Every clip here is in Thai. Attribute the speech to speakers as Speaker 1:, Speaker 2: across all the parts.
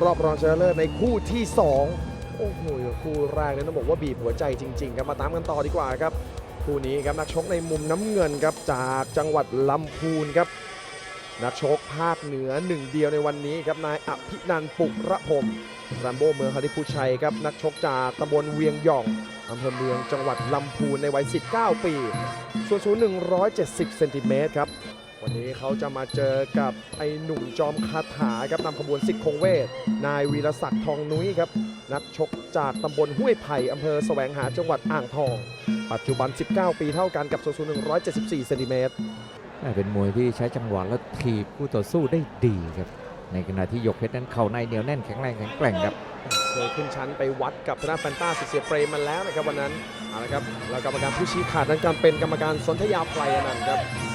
Speaker 1: รอบรองชนะเลิศในคู่ที่ 2 โอ้โหคู่แรกเนี่ยต้องบอกว่าบีบหัวใจจริง ๆ ครับมาตามกันต่อดีกว่าครับ คู่นี้ครับนักชกในมุมน้ำเงินครับจากจังหวัดลำพูนครับ นักชกภาคเหนือหนึ่งเดียวในวันนี้ครับนายอภินันปุระพรมแรมโบ้เมืองฮาริพูชัยครับนักชกจากตำบลเวียงหย่องอำเภอเมืองจังหวัดลำพูนในวัย 19 ปี ส่วนสูง 170 เซนติเมตรครับ วันนี้เขาจะมาเจอกับไอ้หนุ่มจอมคาถาครับนำขบวนสิทธิ์คงเวท นายวีรศักดิ์ทองนุ้ยครับ นักชกจากตำบลห้วยไผ่อำเภอแสวงหาจังหวัดอ่างทอง ปัจจุบัน 19 ปีเท่ากันกับส่วนสูง174เซนติเมตร
Speaker 2: แม่เป็นมวยที่ใช้จังหวะและถีบคู่ต่อสู้ได้ดีครับ ในขณะที่หยกเพชรนั้นเข่าในเหนียวแน่นแข็งแรงแข็งแกร่งครับ
Speaker 1: เคยขึ้นชั้นไปวัดกับทางด้านแฟนตาสิเสียเฟรมมาแล้วนะครับวันนั้นเอาละครับแล้วกรรมการผู้ชี้ขาดนั้นการเป็นกรรมการสนธยาไพรอนันต์ครับ
Speaker 2: มา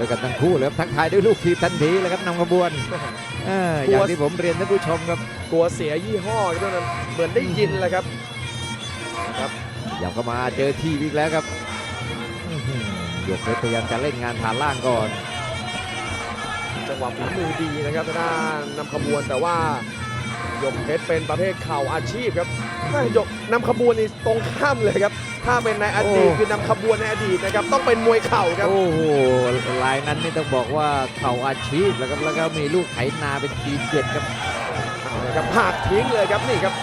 Speaker 2: ด้วยกันทั้งคู่เลยครับทักทายด้วยลูกทีบทันทีเลยครับนำขบวนเอออย่างที่ผมเรียนท่านผู้ชมครับ
Speaker 1: กลัวเสียยี่ห้อครับด้วยนั้นเหมือนได้ยินเลยครับนะครับ
Speaker 2: อยากเข้ามาเจอทีบอีกแล้วครับอื้อหือหยกเพชรพยายามจะเล่นงานฐานล่างก่อน
Speaker 1: จังหวะฝีมือดีนะครับทางด้านนำขบวนแต่ว่าห ยกเพชรเป็นประเภทเข่าอาชีพครับแม่หยกนำขบวนนี่ตรงข้ามเลยครับ ถ้าเป็นในอดีต
Speaker 2: โอ้
Speaker 1: คือนำขบวนในอดีตนะครับต้องเป็นมวยเข่าครับ
Speaker 2: โอ้โหลายนั้นนี่ต้องบอกว่าเข่าอาชีพแล้วครับแล้วก็มีลูกไถนาเป็นทีเด็ดครับ
Speaker 1: เอาละครับหักทิ้งเลยครับนี่ครับ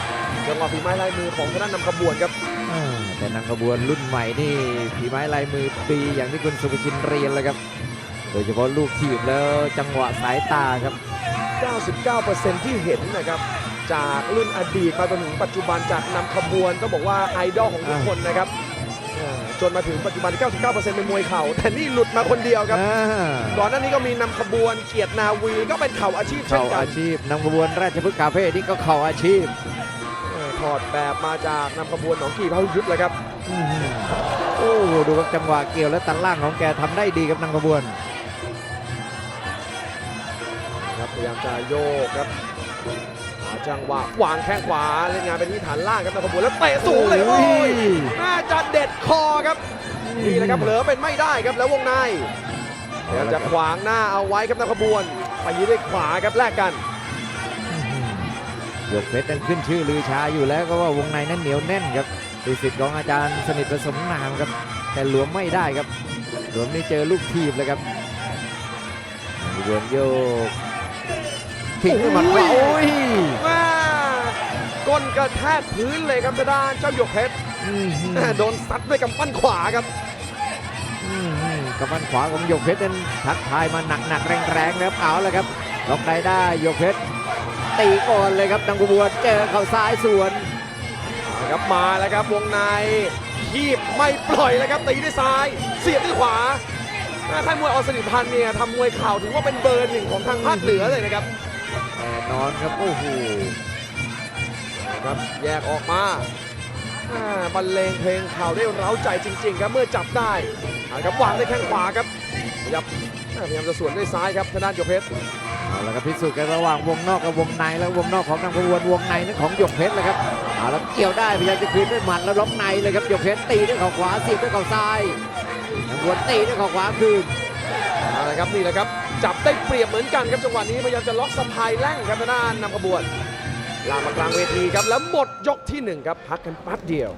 Speaker 1: จังหวะฝีไม้ลายมือของทางด้านนำขบวนครับ
Speaker 2: อ่าแต่นางขบวนรุ่นใหม่นี่ฝีไม้ลายมือดีอย่างที่คุณสุภชินเรียนเลยครับโดยเฉพาะลูกทีบแล้วจังหวะสายตาครับ
Speaker 1: 99%ที่เห็นนะครับ จากรุ่นอดีตมาจนถึงปัจจุบันจากนำขบวนต้องบอกว่าไอดอลของทุกคนนะครับอ่าจนมาถึงปัจจุบัน 99%เป็นมวยเข่าแต่นี่หลุดมาคนเดียวครับ
Speaker 2: อ่า
Speaker 1: ก่อนหน้านี้ก็มีนำขบวนเกียรตินาวีก็เป็นเข่าอาชีพเช่
Speaker 2: เข่าน
Speaker 1: กั
Speaker 2: อานชีพนำขบวนราชพฤกษ์คาเฟ่นี่ก็เข่าอาชีพ
Speaker 1: เออถอดแบบมาจากนำขบวนหนองกี่พระยุทธเลยครับ
Speaker 2: อื้อหือโอ้โหดูครับจังหวะเกี่ยวและตัดล่างของแกทำได้ดีครับนางขบวน
Speaker 1: ครับพยายามจะโยกครับหา จังหวะวางแข้งขวาเล่นงานเป็นที่ฐานล่างครับนำขบวนแล้วเตะสูงเลยครับโอ้ยน่าจะเด็ดคอครับนี่แหละครับเผลอเป็นไม่ได้ครับแล้ววงในพยายามจะขวางหน้าเอาไว้ครับนำขบวนไปยืดด้วยขวาครับแลกกัน
Speaker 2: หยกเพชรนั้นขึ้นชื่อลือชาอยู่แล้วก็ว่าวงในนั้นเหนียวแน่นครับดูสิทธิ์ของอาจารย์สนิทประสมนามครับ แต่หลวมไม่ได้ครับหลวมนี่เจอลูกทีบเลยครับนางขบวนโยกทิ้งด้วยหมัดขวาโอ้ย
Speaker 1: มา ก้นกระแทกพื้นเลยครับทางด้านเจ้าหยกเพชร
Speaker 2: อื้อหือ
Speaker 1: แม่โดนซัดด้วยกำปั้นขวาครับ
Speaker 2: อื้อหือกำปั้นขวาของหยกเพชรนั้นทักทายมาหนักๆแรงๆนะครับเอาแล้วครับล็อกในได้หยกเพชรตีก่อนเลยครับนางขบวนเจอเข่าซ้ายสวน
Speaker 1: เอาครับมาแล้วครับวงในคีบไม่ปล่อยแล้วครับตีด้วยซ้าย เสียบด้วยขวาหน้าค่ายมวยอสนิทพันธ์เนี่ยทำมวยเข่าถือว่าเป็นเบอร์หนึ่งของทางภาคเหนือเลยนะครับ
Speaker 2: แน่นอนครับโอ้โห
Speaker 1: ครับแยกออกมาอ่าบรรเลงเพลงเข่าได้เร้าใจจริง ๆ ครับเมื่อจับได้เอาครับวางด้วยแข้งขวาครับพยายามอ่าพยายามจะสวนด้วยซ้ายครับทางด้านหยกเพชร
Speaker 2: เอาละครับพิสูจน์กันระหว่างวงนอกกับวงในแล้ววงนอกของนางขบวนวงในนั้นของหยกเพชรเลยครับเอาแล้วเกี่ยวได้พยายามจะคืนด้วยหมัดแล้วล็อกในเลยครับหยกเพชรตีด้วยเข่าขวาเสียบด้วยเข่าซ้ายนางขบวนตีด้วยเข่าขวาคืน
Speaker 1: เอาละครับนี่แหละครับจับได้เปรียบเหมือนกันครับจังหวะนี้พยายามจะล็อกสะพายแล่งครับทางด้านนำขบวน ลามมากลางเวทีครับแล้วหมดยกที่หนึ่งครับพักกันแป๊บเดียว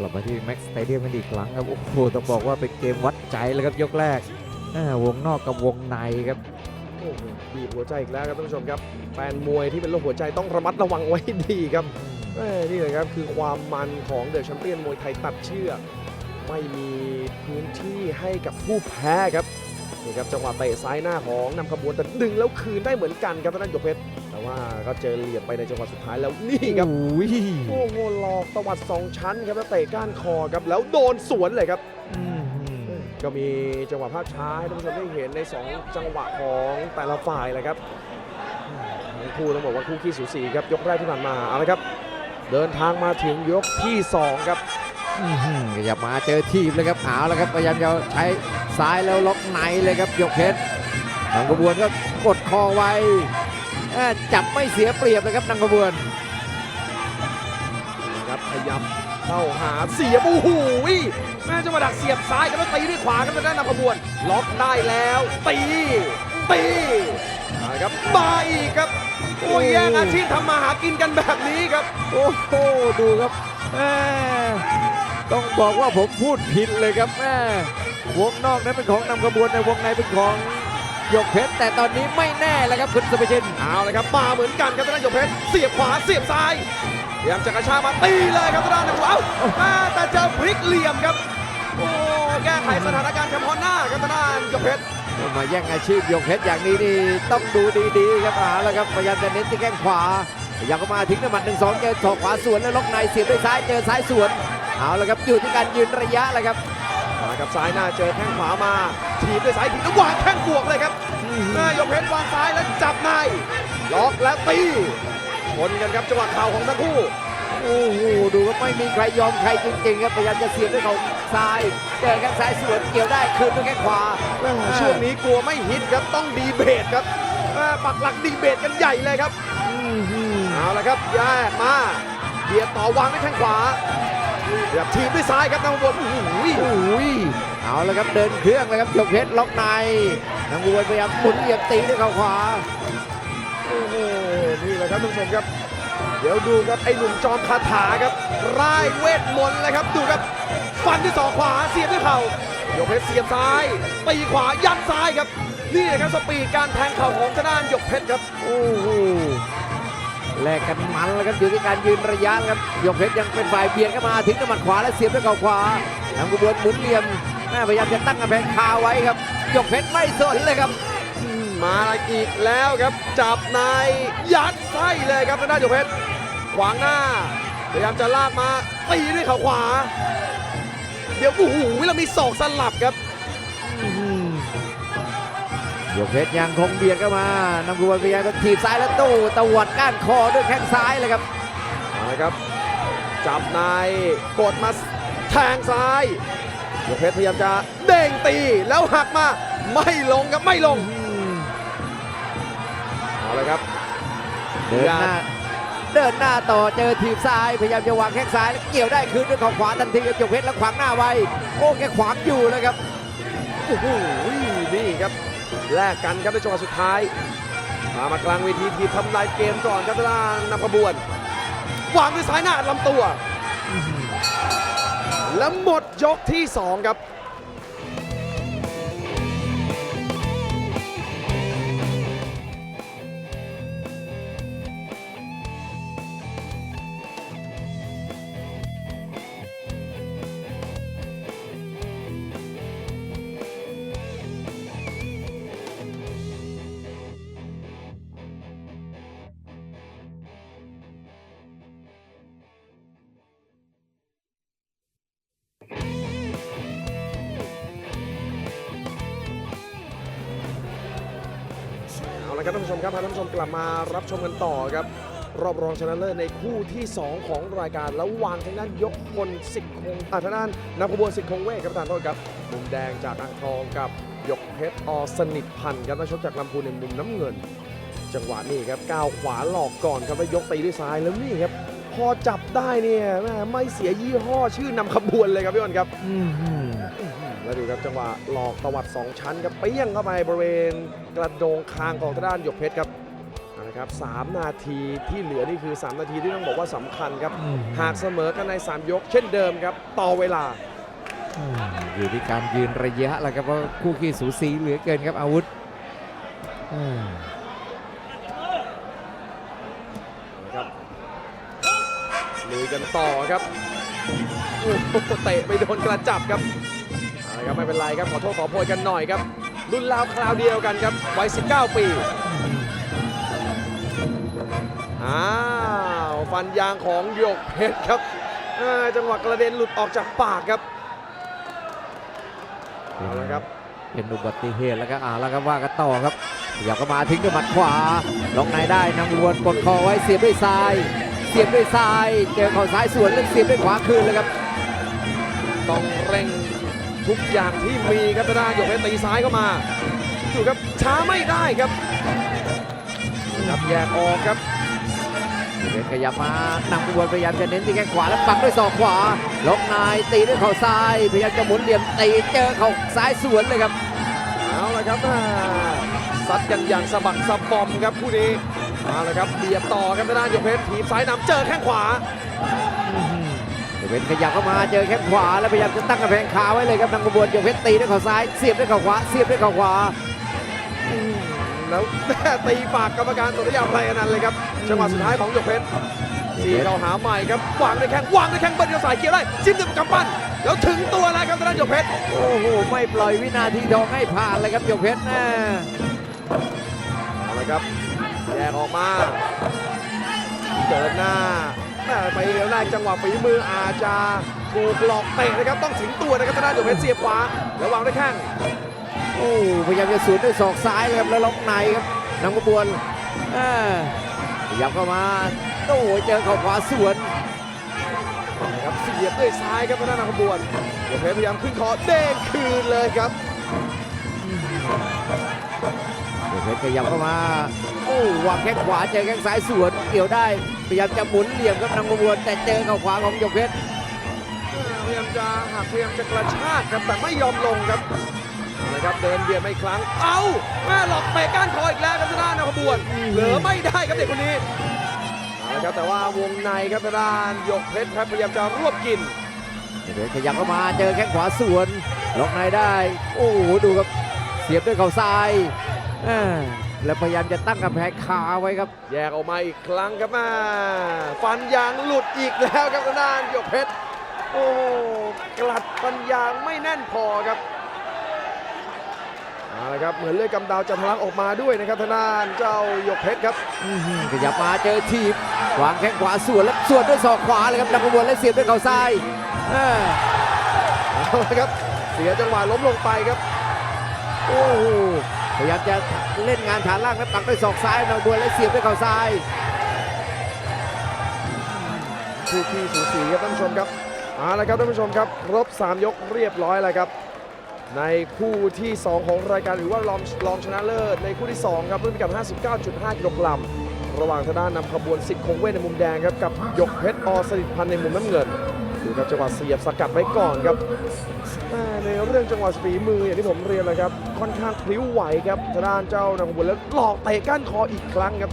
Speaker 2: กลับมาที่แม็กซ์สเตเดียมกันอีกครั้งครับโอ้โหต้องบอกว่าเป็นเกมวัดใจเลยครับยกแรกอ่าวงนอกกับวงในครับ
Speaker 1: โอ้โหบีบหัวใจอีกแล้วครับท่านผู้ชมครับแฟนมวยที่เป็นโรคหัวใจต้องระมัดระวังไว้ให้ดีครับเอ้ยนี่เลยครับคือความมันของเดอะแชมเปี้ยนมวยไทยตัดเชือกไม่มีพื้นที่ให้กับผู้แพ้ครับนี่ครับจังหวะเตะซ้ายหน้าของนำขบวนแต่ดึงแล้วคืนได้เหมือนกันครับทางด้านหยกเพชรแต่ ว่าก็เจอเหลี่ยมไปในจังหวะสุดท้ายแล้วนี่ครับ
Speaker 2: โอ้ย
Speaker 1: โอ้โหหลอกตวัดสองชั้นครับแล้วเตะก้านคอครับแล้วโดนสวนเลยครับ
Speaker 2: อื้อหือ
Speaker 1: ก็มีจังหวะภาพช้าให้ท่านผู้ชมได้เห็นใน 2 จังหวะของแต่ละฝ่ายเลยครับทั้งคู่ต้องบอกว่าคู่ขี้สูสีครับยกแรกที่ผ่านมาเอาละครับ เดินทางมาถึงยกที่ 2 ครับ
Speaker 2: อื้อหือขยับมาเจอทีบเลยครับเอาแล้วครับพยายามจะใช้ซ้ายแล้วล็อกในเลยครับยกเพชรนำกระบวนก็กดคอไว้เอ้อ จับไม่เสียเปรียบเลยครับนำกระบวน
Speaker 1: นะครับขยับเข้าหาเสียบโอ้โหแม่จังหวะดักเสียบซ้ายครับแล้วตีด้วยขวาครับทางด้านนำขบวน ล็อกได้แล้วตีตีเอาละครับมาอีกครับโอ้ยแย่งอาชีพทำมาหากินกันแบบนี้ครับ
Speaker 2: โอ้โหดูครับแม่ต้องบอกว่าผมพูดผิดเลยครับแม่วงนอกนั้นเป็นของนำกระบวนในวงในเป็นของ ยกเพชรแต่ตอนนี้ไม่แน่แล้วครับคุณสุภชิน
Speaker 1: เอาเลยครับมาเหมือนกันครับทางด้านหยกเพชรเสียบขวาเสียบซ้ายพยายามจะกระชากมาตีเลยครับทางด้านนำขบวนเอ้าอ่าแต่เจอพลิกเหลี่ยมครับโอ้แก้ไขสถานการณ์เฉพาะหน้าครับทางด้านหยกเพชร
Speaker 2: มาแย่งอาชีพยกเพชรอย่างนี้นี่ต้องดูดีๆครับเอาแล้วครับพยายามจะเน้นที่แข้งขวาพยายามเข้ามาทิ้งน้ำหมัดหนึ่งสองเจอศอกขวาสวนแล้วล็อกในเสียบด้วยซ้ายเจอซ้ายสวนเอาแล้วครับอยู่ที่การยืนระยะแหละครับ
Speaker 1: มา ครับซ้ายหน้าเจอแข้งขวามาถีบด้วยซ้ายถีบแล้ววางแข้งบวกเลยครับหน้ายกเพชรวางซ้ายแล้วจับในล็อกแล้วตีชนกันครับจังหวะเข่าของทั้งคู่
Speaker 2: โอ้โหดูครับไม่มีใครยอมใครจริงๆครับพยายามจะเสียบด้วยเขาซ้ายเจอแข้งซ้ายสวนเกี่ยวได้คืนด้วยแข้งขวา
Speaker 1: ช่วงนี้กลัวไม่ฮิตครับต้องดีเบตครับเอ่อปักหลักดีเบตกันใหญ่เลยครับ
Speaker 2: อื้อหือ
Speaker 1: เอาละครับแยกมาเบียดต่อวางด้วยแข้งขวา แบบทีบด้วยซ้ายครับทางบนโอ้โห
Speaker 2: โอ้ยเอาแล้วครับเดินเครื่องเลยครับยกเพชรล็อกในนังวนพยายามหมุนเหยียบตีด้วยเขาขวา
Speaker 1: โอ้โหนี่แหละครับท่านผู้ชมครับ เดี๋ยวดูครับไอ้หนุ่มจอมคาถาครับร่ายเวทมนต์เลยครับดูครับฟันด้วยศอกขวาเสียบด้วยเข่ายกเพชรเสียบซ้ายตีขวายัดซ้ายครับ นี่แหละครับสปีดการแทงเข่าของทางด้านหยกเพชรครับ
Speaker 2: โอ้โห แลกกันมันแล้วครับอยู่ที่การยืนระยะครับยกเพชรยังเป็นฝ่ายเบียดเข้ามาทิ้งน้ำหมัดขวาและเสียบด้วยเข่าขวาทางกระบวนหมุนเหลี่ยมแม่พยายามจะตั้งกำแพงคาไว้ครับยกเพชรไม่สนเลยครับ
Speaker 1: อืมมาอีกแล้วครับ จับในยัดไส้เลยครับทางด้านหยกเพชรขวางหน้า พยายามจะลากมาตีด้วยเข่าขวา เดี๋ยวโอ้โหเรามีศอกสลับครับ
Speaker 2: ยกเพชรยังคงเบียดเข้ามานำกระบวนพยายามจะถีบซ้ายแล้วตู้ตวัดก้านคอด้วยแข้งซ้ายเลยครับ
Speaker 1: เอาละครับ จับในกดมาแทงซ้ายยกเพชรพยายามจะเด้งตีแล้วหักมาไม่ลงครับไม่ลงเอาละครับ
Speaker 2: เดินหน้าเดินหน้าต่อเจอทีบซ้ายพยายามจะวางแข้งซ้ายแล้วเกี่ยวได้คืนด้วยเข่าขวาทันทีกับยกเพชรแล้วขวางหน้าไว้โอ้แกขวางอยู่เลยครับ
Speaker 1: โอ้โหนี่ครับ แลกกันครับในจังหวะสุดท้ายมามากลางเวทีทีบทำลายเกมก่อนครับทางด้านนำขบวนวางด้วยซ้ายหน้าลำตัว แล้วหมดยกที่สองครับ ละครับท่านผู้ชมครับพาท่านผู้ชมกลับมารับชมกันต่อครับ รอบรองชนะเลิศในคู่ที่ 2 ของรายการแล้ววางทางด้านยกพลสิทธิ์คงอ่าทางด้านนำขบวนสิทธิ์คงเวทครับประธานโทษครับมุมแดงจากอ่างทองกับยกเพชรอสนิทพันธ์ครับนักชกจากลำพูนในมุมน้ำเงิน จังหวะนี้ครับก้าวขวาหลอกก่อนครับแล้วยกตีด้วยซ้ายแล้วนี่ครับพอจับได้เนี่ยแม่ไม่เสียยี่ห้อชื่อนำขบวนเลยครับพี่อ้นครับ แล้วดูครับจังหวะหลอกตวัด 2 ชั้นครับเปี้ยงเข้าไปบริเวณกระโดงคางของทางด้านหยกเพชรครับเอาละครับ3นาทีที่เหลือนี่คือ 3 นาทีที่ต้องบอกว่าสำคัญครับ หากเสมอกันใน 3 ยก เช่นเดิมครับ ต่อเวลา
Speaker 2: อยู่ที่การยืนระยะแหละครับเพราะคู่ขี้สูสีเหลือเกินครับอาวุธอืม
Speaker 1: นะครับลุยกันต่อครับโอ้โหเตะไปโดนกระจับครับ เอาละครับไม่เป็นไรครับขอโทษขอโพยกันหน่อยครับรุ่นราวคราวเดียวกันครับวัย 19 ปีอ้าวฟันยางของหยกเพชรครับอ่าจังหวะกระเด็นหลุดออกจากปากครับเอาละครับ
Speaker 2: เป็นอุบัติเหตุแล้วก็อ่าแล้วก็ว่ากันต่อครับอยากก็มาทิ้งด้วยหมัดขวาล็อกในได้นำรวนกดคอไว้เสียบด้วยซ้าย เสียบด้วยซ้าย เจอเข่าซ้ายสวนแล้วเสียบด้วยขวาคืนเลยครับ
Speaker 1: ต้องเร่ง ทุกอย่างที่มีครับทางด้านหยกเพชรตีซ้ายเข้ามาดูครับช้าไม่ได้ครับครับแยกออกครับ
Speaker 2: เพชรขยับมานำขบวนพยายามจะเน้นที่แข้งขวาแล้วปักด้วยศอกขวาล็อกในตีด้วยเข่าซ้ายพยายามจะหมุนเหลี่ยมตีเจอเข่าซ้ายสวนเลยครับ
Speaker 1: เอาละครับอ่าซัดกันอย่างสะบักสะบอมครับคู่นี้เอาละครับเบียดต่อครับทางด้านหยกเพชรถีบซ้ายนำเจอแข้งขวา
Speaker 2: เพชรขยับเข้ามาเจอแข้งขวาแล้วพยายามจะตั้งกระแพงคาไว้เลยครับทางขบวนโยกเพชรตีด้วยเข่าซ้ายเสียบด้วยเข่าขวาเสียบด้วยเข่าขวา
Speaker 1: แล้วตีปากกรรมการสุริยาไพรอนันต์เลยครับจังหวะสุดท้ายของหยกเพชรจีเขาหาใหม่ครับวางด้วยแข้งวางด้วยแข้งเบิ้ลเดียวสายเกี่ยร์ได้จิ้มด้วยกำปั้นแล้วถึงตัวแล้วครับทางด้านหยกเพชร
Speaker 2: โอ้โหไม่ปล่อยวินาทีทองให้ผ่านเลยครับโยกเพชรแน่
Speaker 1: เอาละครับแยกออกมาเดินหน้า ไปเร็วแรกจังหวะฝีมืออาจจะถูกหลอกเตะนะครับต้องถึงตัวนะครับทางด้านหยกเพชรเสียบขวาแล้ววางด้วยแข้ง
Speaker 2: โอ้พยายามจะสวนด้วยศอกซ้ายเลยครับแล้วล็อกในครับนำขบวนอ่าพยายามเข้ามาโอ้โหเจอเข่าขวาสวน
Speaker 1: นะครับเสียบด้วยซ้ายครับทางด้านขบวนหยกเพชรพยายามขึ้นคอเด้งคืนเลยครับ
Speaker 2: โยก เพชรขยับเข้ามาโอ้วางแข้งขวาเจอแข้งซ้ายสวนเกี่ยวได้พยายามจะหมุนเหลี่ยมครับนำขบวนแต่เจอเข่าขวาของโยกเพชร
Speaker 1: พยายามจะหักพยายามจะกระชากครับแต่ไม่ยอมลงครับเอาละครับเดินเบียดมาอีกครั้ง เอาแม่หลอกเตะก้านคออีกแล้วครับทางด้านนขบวนเหลือไม่ได้ครับเด็กคนนี้เอาละครับแต่ว่าวงในครับทางด้านหยกเพชรครับพยายามจะรวบกิน
Speaker 2: โยกเพชรขยับเข้ามาเจอแข้งขวาสวนล็อกในได้ โอ้โหดูครับเสียบด้วยเข่าซ้ายอ่า แล้วพยายามจะตั้งกำแพงคาไว้ครับ
Speaker 1: แยกออกมาอีกครั้งครับแม่ฟันยางหลุดอีกแล้วครับทางด้านหยกเพชรโอ้กลัดฟันยางไม่แน่นพอครับเอาละครับเหมือนเลือดกำดาวจะทะลักออกมาด้วยนะครับทางด้านเจ้าหยกเพชรครับ
Speaker 2: อื้อหือขยับมาเจอทีบวางแข้งขวาสวนแล้วสวนด้วยศอกขวาเลยครับนำขบวนและเสียบด้วยเข่าซ้ายอ่า
Speaker 1: เอาละครับเสียจังหวะล้มลงไปครับ
Speaker 2: โอ้โห พยายามจะเล่นงานฐานล่างแล้วปักด้วยศอกซ้ายนำขบวและเสียบด้วยเข่าซ้าย
Speaker 1: คู่ที่สูสีครับท่านผู้ชมครับเอาละครับท่านผู้ชมครับครบ 3 ยกเรียบร้อยแล้วครับ ในคู่ที่ 2 ของรายการหรือว่าลองลองชนะเลิศในคู่ที่ 2 ครับรุ่นพิกัด59.5กิโลกรัมระหว่างทางด้านนำขบวนสิทธิ์คงเวทในมุมแดงครับกับหยกเพชรอสนิทพันธ์ในมุมน้ำเงิน ดูครับจังหวะเสียบสกัดไว้ก่อนครับในเรื่องจังหวะฝีมืออย่างที่ผมเรียนเลยครับค่อนข้างพลิ้วไหวครับทางด้านเจ้านำขบวนแล้วหลอกเตะก้านคออีกครั้งครับ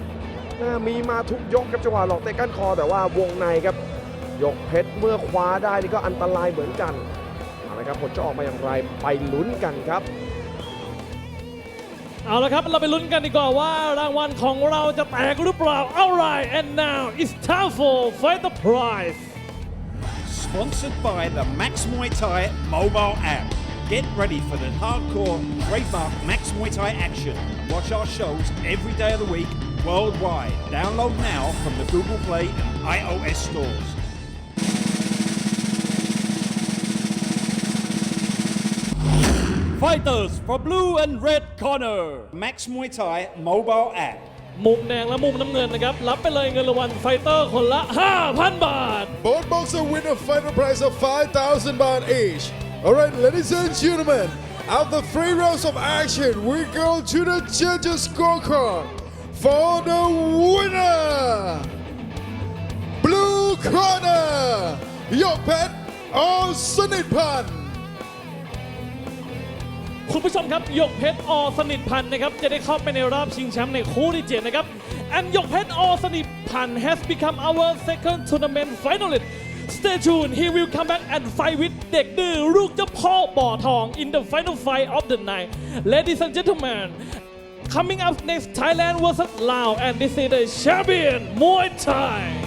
Speaker 1: มีมาทุกยกครับจังหวะหลอกเตะก้านคอแต่ว่าวงในครับยกเพชรเมื่อคว้าได้นี่ก็อันตรายเหมือนกันเอาละครับผลจะออกมาอย่างไรไปลุ้นกันครับ
Speaker 3: เอาละครับ เราไปลุ้นกันดีกว่าว่ารางวัลของเราจะแตกหรือเปล่า alright and now it's time for fight the prize
Speaker 4: Sponsored by the Max Muay Thai mobile app. Get ready for the hardcore trademark Max Muay Thai action. and Watch our shows every day of the week worldwide. Download now from the Google Play and iOS stores.
Speaker 3: fighters for blue and red corner
Speaker 4: Max Muay Thai mobile app.
Speaker 3: มุมแดงและมุมน้ำเงินนะครับ รับไปเลยเงินรางวัลไฟเตอร์คนละ 5,000 บาท
Speaker 5: Both boxer win a final prize of 5,000 baht each. Alright, ladies and gentlemen, after three rounds of action, we go to the judges' scorecard for the winner. Blue corner, Yopet or Sunit Pan.
Speaker 3: คุณผู้ชมครับหยกเพชรอสนิทพันธ์นะครับจะได้เข้าไปในรอบชิงแชมป์ในคู่ที่7นะครับ and หยกเพชรอสนิทพันธ์ has become our second tournament finalist stay tuned he will come back and fight with เด็กดื้อลูกเจ้าพ่อบ่อทอง in the final fight of the night ladies and gentlemen coming up next Thailand vs Laos and this is the champion Muay Thai